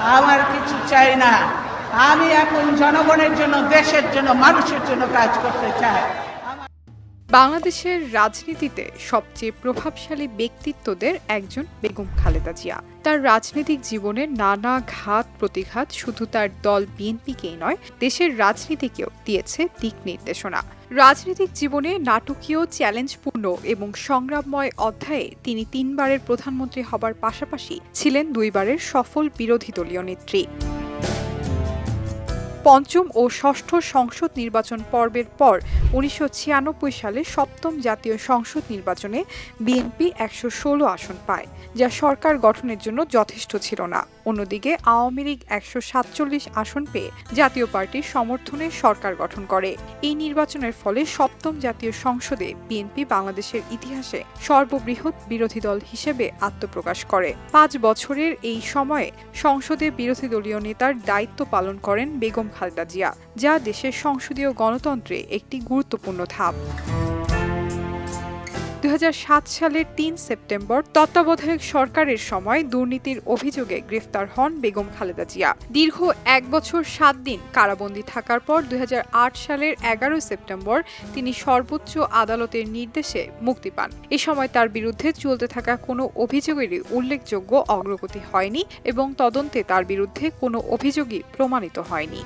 আমার কিছু চাই না। আমি এখন জনগণের জন্য, দেশের জন্য, মানুষের জন্য কাজ করতে চাই। বাংলাদেশের রাজনীতিতে সবচেয়ে প্রভাবশালী ব্যক্তিত্বদের একজন বেগম খালেদা জিয়া। তার রাজনৈতিক জীবনের নানা ঘাত প্রতিঘাত শুধু তার দল বিএনপিকেই নয়, দেশের রাজনীতিকেও দিয়েছে দিক নির্দেশনা। রাজনৈতিক জীবনে নাটকীয় চ্যালেঞ্জপূর্ণ এবং সংগ্রামময় অধ্যায়ে তিনি তিনবারের প্রধানমন্ত্রী হবার পাশাপাশি ছিলেন দুইবারের সফল বিরোধী দলীয় নেত্রী। পঞ্চম ও ষষ্ঠ সংসদ নির্বাচন পর্বের পর উনিশশো ছিয়ানব্বই সালে সপ্তম জাতীয় সংসদ নির্বাচনে বিএনপি একশো ষোলো আসন পায়, যা সরকার গঠনের জন্য যথেষ্ট ছিল না। অন্যদিকে আওয়ামী লীগ একশো সাতচল্লিশ আসন পেয়ে জাতীয় পার্টির সমর্থনে সরকার গঠন করে। এই নির্বাচনের ফলে সপ্তম জাতীয় সংসদে বিএনপি বাংলাদেশের ইতিহাসে সর্ববৃহৎ বিরোধী দল হিসেবে আত্মপ্রকাশ করে। পাঁচ বছরের এই সময়ে সংসদে বিরোধী দলীয় নেতার দায়িত্ব পালন করেন বেগম খালেদা জিয়া যা দেশের সংসদীয় গণতন্ত্রে একটি গুরুত্বপূর্ণ ধাপ। দু হাজার সাত সালের তিন সেপ্টেম্বর তত্ত্বাবধায়ক সরকারের সময় দুর্নীতির অভিযোগে গ্রেফতার হন বেগম খালেদা জিয়া। দীর্ঘ এক বছর সাত দিন কারাবন্দী থাকার পর দুই সালের এগারোই সেপ্টেম্বর তিনি সর্বোচ্চ আদালতের নির্দেশে মুক্তি পান। এ সময় তার বিরুদ্ধে চলতে থাকা কোনো অভিযোগেরই উল্লেখযোগ্য অগ্রগতি হয়নি এবং তদন্তে তার বিরুদ্ধে কোনো অভিযোগই প্রমাণিত হয়নি।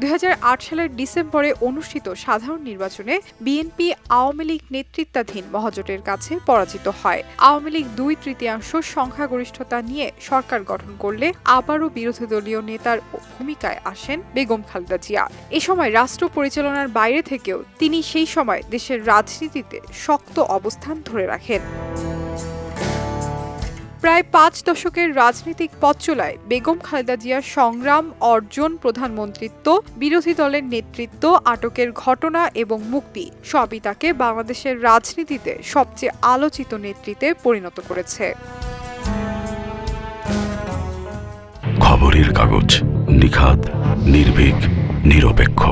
দুই হাজার আট সালের ডিসেম্বরে অনুষ্ঠিত সাধারণ নির্বাচনে বিএনপি আওয়ামী লীগ নেতৃত্বাধীন মহাজোটের কাছে পরাজিত হয়। আওয়ামী লীগ দুই তৃতীয়াংশ সংখ্যাগরিষ্ঠতা নিয়ে সরকার গঠন করলে আবারও বিরোধী দলীয় নেতার ভূমিকায় আসেন বেগম খালেদা জিয়া। এ সময় রাষ্ট্র পরিচালনার বাইরে থেকেও তিনি সেই সময় দেশের রাজনীতিতে শক্ত অবস্থান ধরে রাখেন। প্রায় পাঁচ দশকের রাজনৈতিক পথ চলায় বেগম খালেদা জিয়ার সংগ্রাম, অর্জন, প্রধানমন্ত্রিত্ব, বিরোধী দলের নেতৃত্ব, আটকের ঘটনা এবং মুক্তি সবই তাকে বাংলাদেশের রাজনীতিতে সবচেয়ে আলোচিত নেতৃত্বে পরিণত করেছে। খবরের কাগজ নিখাত নির্ভীক, নিরপেক্ষ।